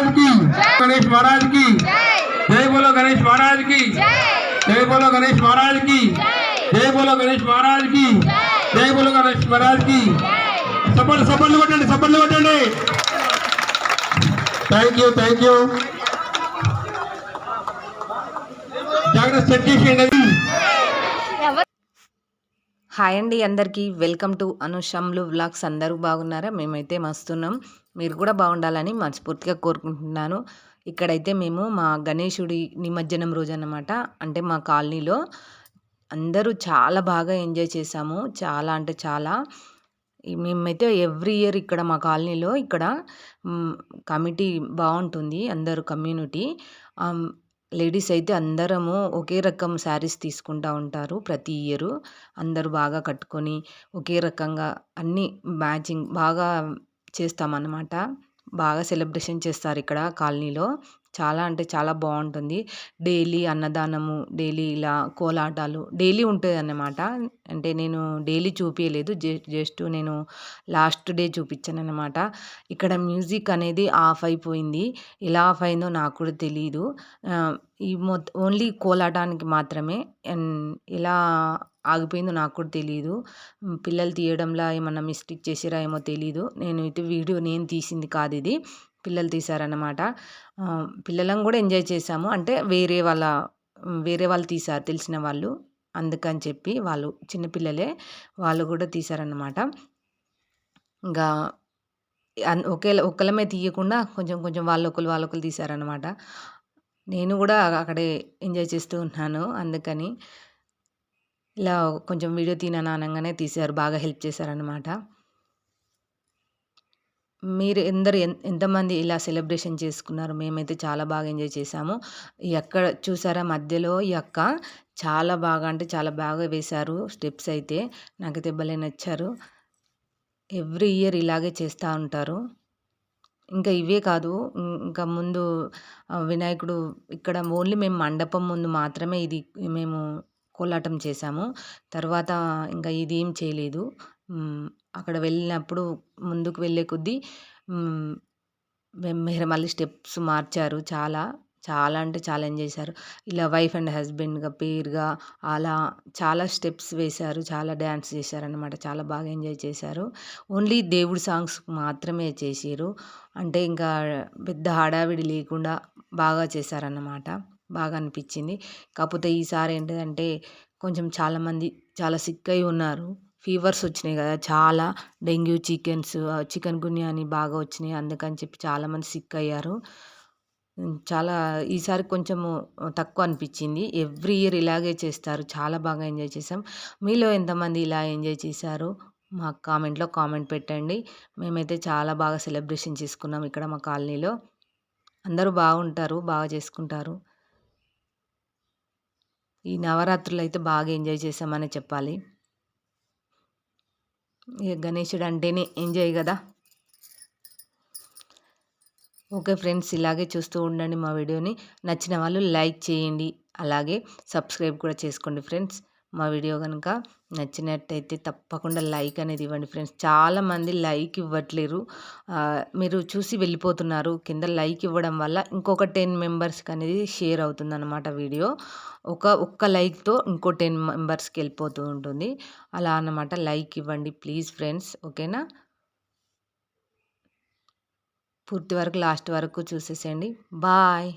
महाराज की गणेश महाराज की जय बोलो गणेश महाराज की जय बोलो गणेश महाराज की जय बोलो गणेश महाराज की जय बोलो गणेश महाराज की సపోర్ట్ సపోర్ట్లు కొట్టండి సపోర్ట్లు కొట్టండి థ్యాంక్ యూ థ్యాంక్ యూ జాగ్రత్త సెట్ చేసేయండి హాయ్ అండి అందరికీ. వెల్కమ్ టు అనుషమ్లు వ్లాగ్స్. అందరూ బాగున్నారా? మేమైతే మస్తున్నాం. మీరు కూడా బాగుండాలని మనస్ఫూర్తిగా కోరుకుంటున్నాను. ఇక్కడైతే మేము మా గణేశుడి నిమజ్జనం రోజు అన్నమాట అంటే మా కాలనీలో అందరూ చాలా బాగా ఎంజాయ్ చేశాము. చాలా అంటే చాలా. మేమైతే ఎవ్రీ ఇయర్ ఇక్కడ మా కాలనీలో ఇక్కడ కమిటీ బాగుంటుంది. అందరూ కమ్యూనిటీ. లేడీస్ అయితే అందరము ఒకే రకం శారీస్ తీసుకుంటా ఉంటారు ప్రతి ఇయరు. అందరూ బాగా కట్టుకొని ఒకే రకంగా అన్నీ మ్యాచింగ్ బాగా చేస్తామన్నమాట. బాగా సెలబ్రేషన్ చేస్తారు ఇక్కడ కాలనీలో. చాలా అంటే చాలా బాగుంటుంది డైలీ అన్నదానము డైలీ ఇలా కోలాటాలు డైలీ ఉంటుంది అన్నమాట అంటే నేను డైలీ చూపించలేదు జస్ట్ నేను లాస్ట్ డే చూపించాను అనమాట ఇక్కడ మ్యూజిక్ అనేది ఆఫ్ అయిపోయింది. ఎలా ఆఫ్ అయిందో నాకు కూడా తెలియదు ఈ మొత్తం ఓన్లీ కోలాటానికి మాత్రమే. అండ్ ఎలా ఆగిపోయిందో నాకు కూడా తెలియదు పిల్లలు తీయడంలో ఏమన్నా మిస్టేక్ చేసిరా ఏమో తెలియదు నేను అయితే వీడియో నేను తీసింది కాదు ఇది. పిల్లలు తీశారన్నమాట. పిల్లలను పిల్లలం కూడా ఎంజాయ్ చేశాము. అంటే వేరే వాళ్ళ వేరే వాళ్ళు తీశారు తెలిసిన వాళ్ళు. అందుకని చెప్పి వాళ్ళు చిన్నపిల్లలే వాళ్ళు కూడా తీశారన్నమాట. ఇంకా అన్ ఒకే ఒక్కలమే తీయకుండా కొంచెం కొంచెం వాళ్ళొకరు వాళ్ళొకరు తీశారనమాట నేను కూడా అక్కడే ఎంజాయ్ చేస్తూ ఉన్నాను. అందుకని ఇలా కొంచెం వీడియో తీనని అనగానే తీశారు. బాగా హెల్ప్ చేశారనమాట మీరు ఎందరు ఎంతమంది ఇలా సెలబ్రేషన్ చేసుకున్నారు? మేమైతే చాలా బాగా ఎంజాయ్ చేసాము ఎక్కడ చూసారా? మధ్యలో ఈ అక్క చాలా బాగా అంటే చాలా బాగా వేశారు స్టెప్స్ అయితే. నాకైతే భలే నచ్చారు. ఎవ్రీ ఇయర్ ఇలాగే చేస్తూ ఉంటారు. ఇంకా ఇవే కాదు. ఇంకా ముందు వినాయకుడు ఇక్కడ ఓన్లీ మేము మండపం ముందు మాత్రమే ఇది మేము కోలాటం చేశాము. తర్వాత ఇంకా ఇది ఏం చేయలేదు. అక్కడ వెళ్ళినప్పుడు ముందుకు వెళ్ళే కొద్దీ మీరు మళ్ళీ స్టెప్స్ మార్చారు. చాలా చాలా అంటే చాలా ఎంజాయ్ చేశారు. ఇలా వైఫ్ అండ్ హస్బెండ్గా పేరుగా అలా చాలా స్టెప్స్ వేశారు. చాలా డ్యాన్స్ చేశారనమాట చాలా బాగా ఎంజాయ్ చేశారు. ఓన్లీ దేవుడి సాంగ్స్ మాత్రమే చేసారు అంటే ఇంకా పెద్ద హడావిడి లేకుండా బాగా చేశారన్నమాట. బాగా అనిపించింది. కాకపోతే ఈసారి ఏంటంటే కొంచెం చాలామంది చాలా సిక్ అయి ఉన్నారు. ఫీవర్స్ వచ్చినాయి కదా చాలా డెంగ్యూ చికెన్స్ చికెన్ గున్యా అని బాగా వచ్చినాయి అందుకని చెప్పి చాలామంది సిక్ అయ్యారు. చాలా ఈసారి కొంచెము తక్కువ అనిపించింది. ఎవ్రీ ఇయర్ ఇలాగే చేస్తారు చాలా బాగా ఎంజాయ్ చేసాం మీలో ఎంతమంది ఇలా ఎంజాయ్ చేశారు? మా కామెంట్లో కామెంట్ పెట్టండి. మేమైతే చాలా బాగా సెలబ్రేషన్ చేసుకున్నాం ఇక్కడ మా కాలనీలో. అందరూ బాగుంటారు బాగా చేసుకుంటారు. ఈ నవరాత్రులు అయితే బాగా ఎంజాయ్ చేసామని చెప్పాలి. ఇక గణేశుడు అంటేనే ఎంజాయ్ కదా? ఓకే ఫ్రెండ్స్ ఇలాగే చూస్తూ ఉండండి మా వీడియోని. నచ్చిన వాళ్ళు లైక్ చేయండి. అలాగే సబ్స్క్రైబ్ కూడా చేసుకోండి ఫ్రెండ్స్. మా వీడియో కనుక నచ్చినట్టయితే తప్పకుండా లైక్ అనేది ఇవ్వండి ఫ్రెండ్స్. చాలామంది లైక్ ఇవ్వట్లేరు. మీరు చూసి వెళ్ళిపోతున్నారు. కింద లైక్ ఇవ్వడం వల్ల ఇంకొక టెన్ మెంబర్స్కి అనేది షేర్ అవుతుంది అనమాట వీడియో. ఒక ఒక్క లైక్తో ఇంకో టెన్ మెంబర్స్కి వెళ్ళిపోతూ ఉంటుంది. అలా అన్నమాట. లైక్ ఇవ్వండి ప్లీజ్ ఫ్రెండ్స్. ఓకేనా? పూర్తి వరకు లాస్ట్ వరకు చూసేసేయండి. బాయ్.